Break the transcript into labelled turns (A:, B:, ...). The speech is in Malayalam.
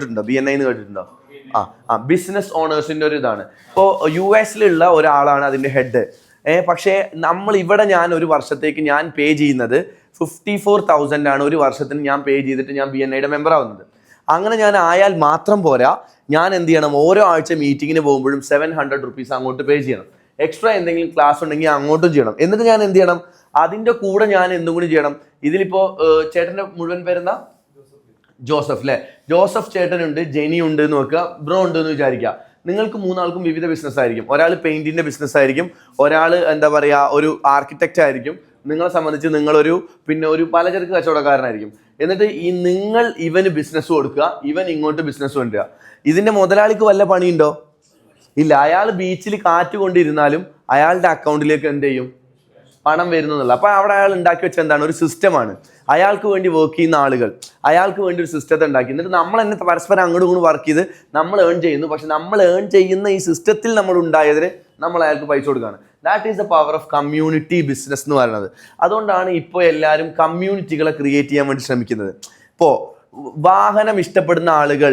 A: കേട്ടിട്ടുണ്ടോ? ബി എൻ ഐ എന്ന് കേട്ടിട്ടുണ്ടോ? ആ ആ ബിസിനസ് ഓണേഴ്സിന്റെ ഒരു ഇതാണ്. ഇപ്പോൾ യു എസിലുള്ള ഒരാളാണ് അതിന്റെ ഹെഡ് ഏഹ് പക്ഷേ നമ്മൾ ഇവിടെ ഞാൻ ഒരു വർഷത്തേക്ക് ഞാൻ പേ ചെയ്യുന്നത് ഫിഫ്റ്റി ഫോർ തൗസൻഡ് ആണ്. ഒരു വർഷത്തിന് ഞാൻ പേ ചെയ്തിട്ട് ഞാൻ ബി എൻ ഐയുടെ മെമ്പർ ആവുന്നത്. അങ്ങനെ ഞാൻ ആയാൽ മാത്രം പോരാ ഞാൻ എന്ത് ചെയ്യണം? ഓരോ ആഴ്ച മീറ്റിങ്ങിന് പോകുമ്പോഴും സെവൻ ഹൺഡ്രഡ് റുപ്പീസ് അങ്ങോട്ട് പേ ചെയ്യണം. എക്സ്ട്രാ എന്തെങ്കിലും ക്ലാസ് ഉണ്ടെങ്കിൽ അങ്ങോട്ടും ചെയ്യണം. എന്നിട്ട് ഞാൻ എന്ത് ചെയ്യണം? അതിന്റെ കൂടെ ഞാൻ എന്തും കൂടി ചെയ്യണം. ഇതിലിപ്പോ ചേട്ടന്റെ മുഴുവൻ പേരെന്താ? ജോസഫ് അല്ലെ ജോസഫ് ചേട്ടനുണ്ട് ജെനി ഉണ്ട് എന്ന് വെക്കുക ബ്രോ ഉണ്ട് എന്ന് വിചാരിക്കുക. നിങ്ങൾക്ക് മൂന്നാൾക്കും വിവിധ ബിസിനസ് ആയിരിക്കും. ഒരാൾ പെയിന്റിന്റെ ബിസിനസ് ആയിരിക്കും ഒരാൾ എന്താ പറയുക ഒരു ആർക്കിടെക്റ്റ് ആയിരിക്കും. നിങ്ങളെ സംബന്ധിച്ച് നിങ്ങളൊരു പിന്നെ ഒരു പലചരക്ക് കച്ചവടക്കാരനായിരിക്കും. എന്നിട്ട് ഈ നിങ്ങൾ ഇവന് ബിസിനസ് കൊടുക്കുക ഇവൻ ഇങ്ങോട്ട് ബിസിനസ് കൊണ്ടുവരിക. ഇതിന്റെ മുതലാളിക്ക് വല്ല പണിയുണ്ടോ? ഇല്ല അയാൾ ബീച്ചിൽ കാറ്റ് കൊണ്ടിരുന്നാലും അയാളുടെ അക്കൗണ്ടിലേക്ക് എന്ത് ചെയ്യും? പണം വരുന്നതല്ല അപ്പൊ അവിടെ അയാൾ ഉണ്ടാക്കി വെച്ച എന്താണ്? ഒരു സിസ്റ്റമാണ് അയാൾക്ക് വേണ്ടി വർക്ക് ചെയ്യുന്ന ആളുകൾ. അയാൾക്ക് വേണ്ടി ഒരു സിസ്റ്റത്തെ ഉണ്ടാക്കി. എന്നിട്ട് നമ്മൾ തന്നെ പരസ്പരം അങ്ങോട്ടും ഇങ്ങോട്ടും വർക്ക് ചെയ്ത് നമ്മൾ ഏൺ ചെയ്യുന്നു. പക്ഷെ നമ്മൾ ഏൺ ചെയ്യുന്ന ഈ സിസ്റ്റത്തിൽ നമ്മൾ ഉണ്ടായതിന് നമ്മൾ അയാൾക്ക് പൈസ കൊടുക്കുകയാണ്. That is the power of community business എന്ന് പറയുന്നത്. അതുകൊണ്ടാണ് ഇപ്പോൾ എല്ലാവരും കമ്മ്യൂണിറ്റികളെ ക്രിയേറ്റ് ചെയ്യാൻ വേണ്ടി ശ്രമിക്കുന്നത്. ഇപ്പോൾ വാഹനം ഇഷ്ടപ്പെടുന്ന ആളുകൾ